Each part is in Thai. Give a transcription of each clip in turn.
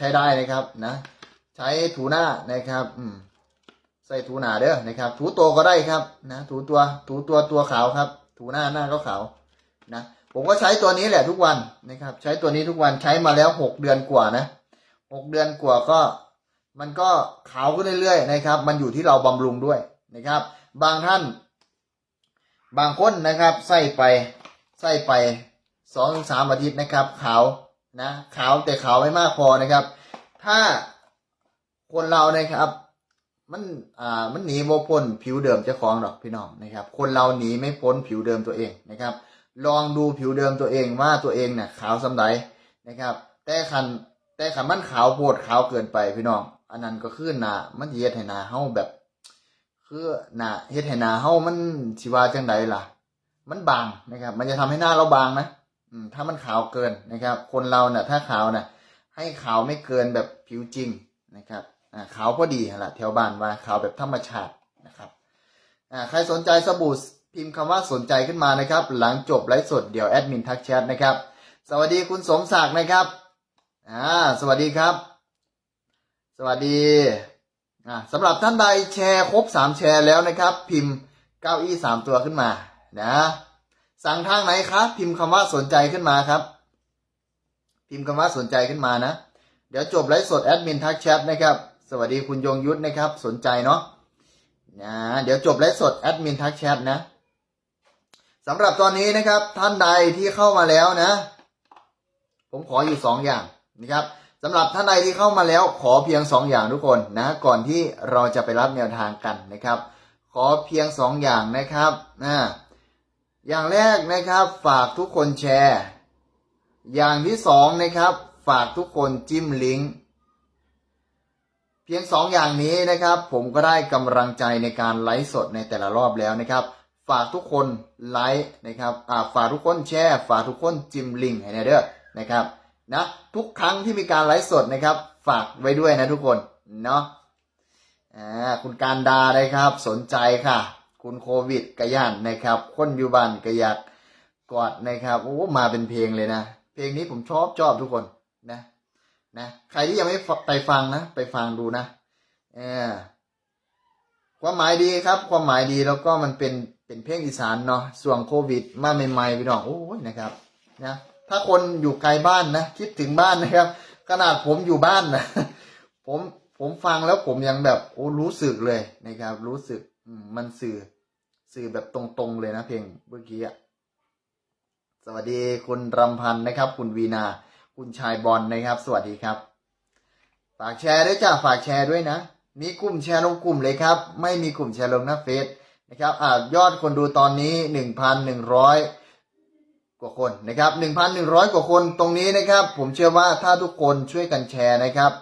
ใช้ได้นะครับนะ ใช้ถูหน้านะครับ อืมใส่ถูหนาเด้อนะครับ ถูตัวก็ได้ครับ นะ ถูตัว ถูตัวตัวขาวครับ ถูหน้าหน้าก็ขาวนะผมก็ใช้ตัวนี้แหละทุกวันนะครับ ใช้ตัวนี้ทุกวันใช้มาแล้วหกเดือนกว่านะหกเดือนกว่าก็มันก็ขาวขึ้นเรื่อยๆนะครับ มันอยู่ที่เราบำรุงด้วยนะครับ บางท่าน บางคนนะครับ ใส่ไปใส่ไปสองสามอาทิตย์นะครับ ขาว นะขาวแต่ขาวไม่มากพอนะครับ ถ้าคนเรานะครับ มันอ่ามันหนีโมพ้นผิวเดิมเจ้าของหรอกพี่น้องนะครับ คนเราหนีไม่พ้นผิวเดิมตัวเองนะครับ ลองดูผิวเดิมตัวเองว่าตัวเองเนี่ยขาวสำไรนะครับ แต่คันแต่คันมันขาวโพดขาวเกินไปพี่น้อง อันนั้นก็คือหนามันเฮ็ดให้หนาเฮาแบบ คือหนาเฮ็ดให้หนาเฮามันสิว่าจังใดล่ะ มันบางนะครับ มันจะทำให้หน้าเราบางนะ ถ้ามันขาวเกินนะครับ คนเราเนี่ยถ้าขาวน่ะ ให้ขาวไม่เกินแบบผิวจริงนะครับอ่าขาวพอดีหั่นละแถวบ้านว่าขาวแบบธรรมชาตินะครับอ่าใครสนใจสบู่พิมพ์คำว่าสนใจขึ้นมานะครับ หลังจบไลฟ์สดเดี๋ยวแอดมินทักแชทนะครับ สวัสดีคุณสมศักดิ์นะครับอ่าสวัสดีครับ สวัสดีอ่าสำหรับท่านใดแชร์ครบสามแชร์แล้วนะครับ พิมพ์เก้าอี้สามตัวขึ้นมานะ สั่งทางไหนครับ พิมพ์คำว่าสนใจขึ้นมาครับ พิมพ์คำว่าสนใจขึ้นมานะ เดี๋ยวจบไลฟ์สดแอดมินทักแชทนะครับ สวัสดีคุณยงยุทธนะครับ สนใจเนาะนะเดี๋ยวจบไลฟ์สดแอดมินทักแชทนะสำหรับตอนนี้นะครับท่านใดที่เข้ามาแล้วนะ ผมขออยู่สองอย่างนะครับสำหรับท่านใดที่เข้ามาแล้วขอเพียงสองอย่างทุกคนนะ ก่อนที่เราจะไปรับแนวทางกันนะครับ ขอเพียงสองอย่างนะครับนะ อย่างแรกนะครับฝากทุกคนแชร์ อย่างที่สองนะครับ ฝากทุกคนจิ้มลิงก์เพียงสองอย่างนี้นะครับ ผมก็ได้กำลังใจในการไลฟ์สดในแต่ละรอบแล้วนะครับ ฝากทุกคนไลค์นะครับฝากทุกคนแชร์ ฝากทุกคนจิ้มลิงก์ให้นะเด้อนะครับนะทุกครั้งที่มีการไลฟ์สดนะครับ ฝากไว้ด้วยนะทุกคนเนาะอ่าคุณการดานะครับ สนใจค่ะ คุณโควิดกระย่านนะครับ คนอยู่บ้านกระยักกอดนะครับโอ้มาเป็นเพลงเลยนะ เพลงนี้ผมชอบชอบทุกคนนะนะใครที่ยังไม่ไปฟังนะ ไปฟังดูนะเออความหมายดีครับ ความหมายดีแล้วก็มันเป็นเป็นเพลงอีสานเนาะส่วงโควิด มาใหม่ๆพี่น้องโอ้ยนะครับนะถ้าคนอยู่ไกลบ้านนะคิดถึงบ้านนะครับ ขนาดผมอยู่บ้านนะผมผมฟังแล้วผมยังแบบโอ้รู้สึกเลยนะครับ รู้สึก มันสื่อสื่อแบบตรงๆเลยนะเพลงเมื่อกี้อะสวัสดีคุณรำพันธ์นะครับ คุณวีนา คุณชายบอลนะครับ สวัสดีครับ ฝากแชร์ด้วยจ้าฝากแชร์ด้วยนะ มีกลุ่มแชร์ลงกลุ่มเลยครับ ไม่มีกลุ่มแชร์ลงหน้าเฟซนะครับอ่ายอดคนดูตอนนี้หนึ่งพันหนึ่งร้อยกว่าคนนะครับหนึ่งพันหนึ่งร้อยกว่าคนตรงนี้นะครับ ผมเชื่อว่าถ้าทุกคนช่วยกันแชร์นะครับ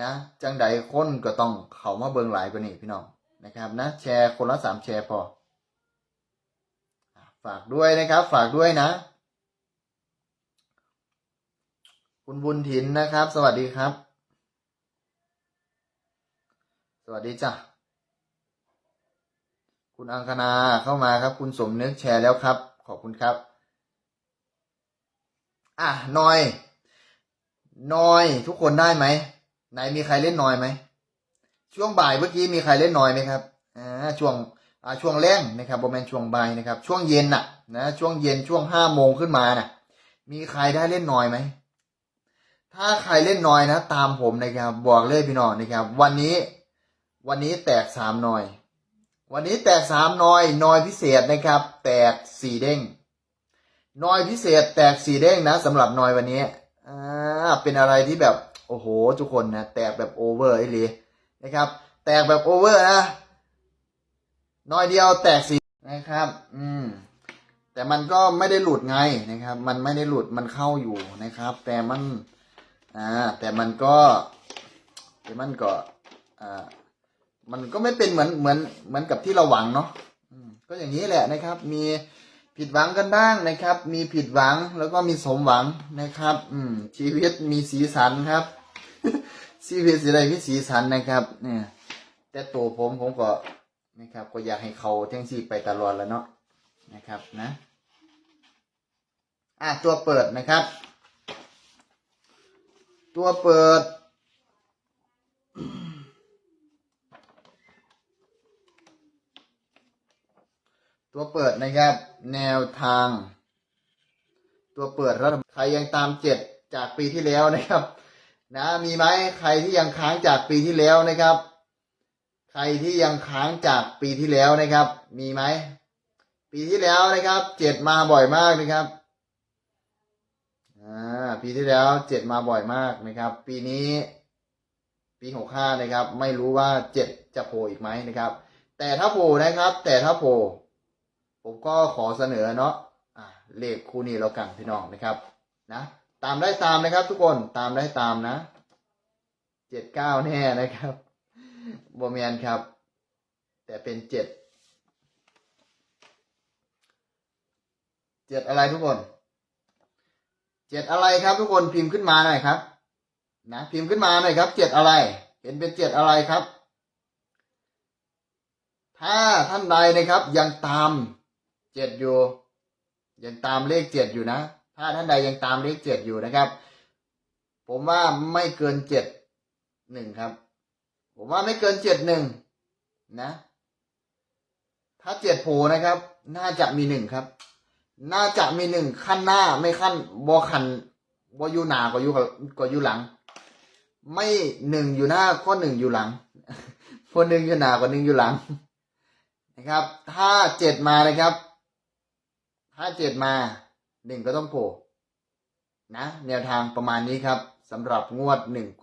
นะ จังใดคนก็ต้องเขามาเบิงหลายกว่านี้พี่น้อง นะครับนะแชร์คนละสามแชร์พอ ฝากด้วยนะครับ ฝากด้วยนะ คุณบุญถินนะครับ สวัสดีครับ สวัสดีจ้ะคุณอังคณาเข้ามาครับ คุณสมนึกแชร์แล้วครับ ขอบคุณครับอะนอยนอยทุกคนได้ไหมไหนมีใครเล่นนอยไหม ช่วงบ่ายเมื่อกี้มีใครเล่นนอยไหมครับอ่าช่วงอ่าช่วงแรงนะครับโมเมนช่วงบ่ายนะครับ ช่วงเย็นน่ะนะช่วงเย็นช่วงห้าโมงขึ้นมาน่ะ มีใครได้เล่นนอยไหมถ้าใครเล่นน้อยนะ ตามผมนะครับ บอกเลยพี่น้องนะครับ วันนี้วันนี้แตกสามนอย วันนี้แตกสามนอยนอยพิเศษนะครับ แตกสี่เด้งนอยพิเศษแตกสี่เด้งนะสำหรับนอยวันนี้อ่าเป็นอะไรที่แบบโอ้โหทุกคนนะแตกแบบโอเวอร์ไอ้เลย นะครับ แตกแบบโอเวอร์นะน่อยเดียวแตกสีนะครับ อืม แต่มันก็ไม่ได้หลุดไงนะครับ มันไม่ได้หลุดมันเข้าอยู่นะครับ แต่มัน อ่า แต่มันก็ แต่มันก็ อ่า มันก็ไม่เป็นเหมือนเหมือนเหมือนกับที่เราหวังเนาะก็อย่างนี้แหละนะครับ มีผิดหวังกันบ้างนะครับ มีผิดหวังแล้วก็มีสมหวังนะครับ อืม ชีวิตมีสีสันครับ ชีวิตสิได้มีสีสันนะครับเนี่ยแต่ตัวผมผมก็นะครับ ก็อยากให้เขาเท่งสีไปตลอดแล้วเนาะนะครับนะ อะตัวเปิดนะครับ ตัวเปิดตัวเปิดนะครับ แนวทาง ตัวเปิดรัฐใครยังตามเจ็ดจากปีที่แล้วนะครับ นะมีไหมใครที่ยังค้างจากปีที่แล้วนะครับ ใครที่ยังค้างจากปีที่แล้วนะครับ มีไหมปีที่แล้วนะครับเจ็ดมาบ่อยมากนะครับอ่าปีที่แล้วเจ็ดมาบ่อยมากนะครับ ปีนี้ ปีหกห้านะครับ ไม่รู้ว่าเจ็ดจะโผล่อีกไหมนะครับ แต่ถ้าโผล่นะครับ แต่ถ้าโผล่ผมก็ขอเสนอเนาะอ่าเลขคู่นี้แล้วกันพี่น้องนะครับ นะ ตามได้ตามนะครับ ทุกคนตามได้ตามนะเจ็ดเก้าแน่นะครับโบเมียนครับ แต่เป็นเจ็ดเจ็ดอะไรทุกคนเจ็ดอะไรครับ ทุกคนพิมพ์ขึ้นมาหน่อยครับ นะพิมพ์ขึ้นมาหน่อยครับเจ็ดอะไร เห็นเป็นเจ็ดอะไรครับ ถ้าท่านใดนะครับ ยังตามเจ็ดอยู่ ยังตามเลขเจ็ดอยู่นะ ถ้าท่านใดยังตามเลขเจ็ดอยู่นะครับ ผมว่าไม่เกินเจ็ดหนึ่งครับ ผมว่าไม่เกินเจ็ดหนึ่งนะ ถ้าเจ็ดโผนะครับ น่าจะมีหนึ่งครับ น่าจะมีหนึ่งขั้นหน้าไม่ขั้นบอขันบออยู่หนาก็อยู่กับก็อยู่หลัง ไม่หนึ่งอยู่หน้าก็หนึ่งอยู่หลังคนหนึ่งอยู่หนาก็หนึ่งอยู่หลังนะครับ ถ้าเจ็ดมานะครับ ถ้าเจ็ดมา หนึ่งก็ต้องโผล่นะแนวทางประมาณนี้ครับสำหรับงวดหนึ่งกุม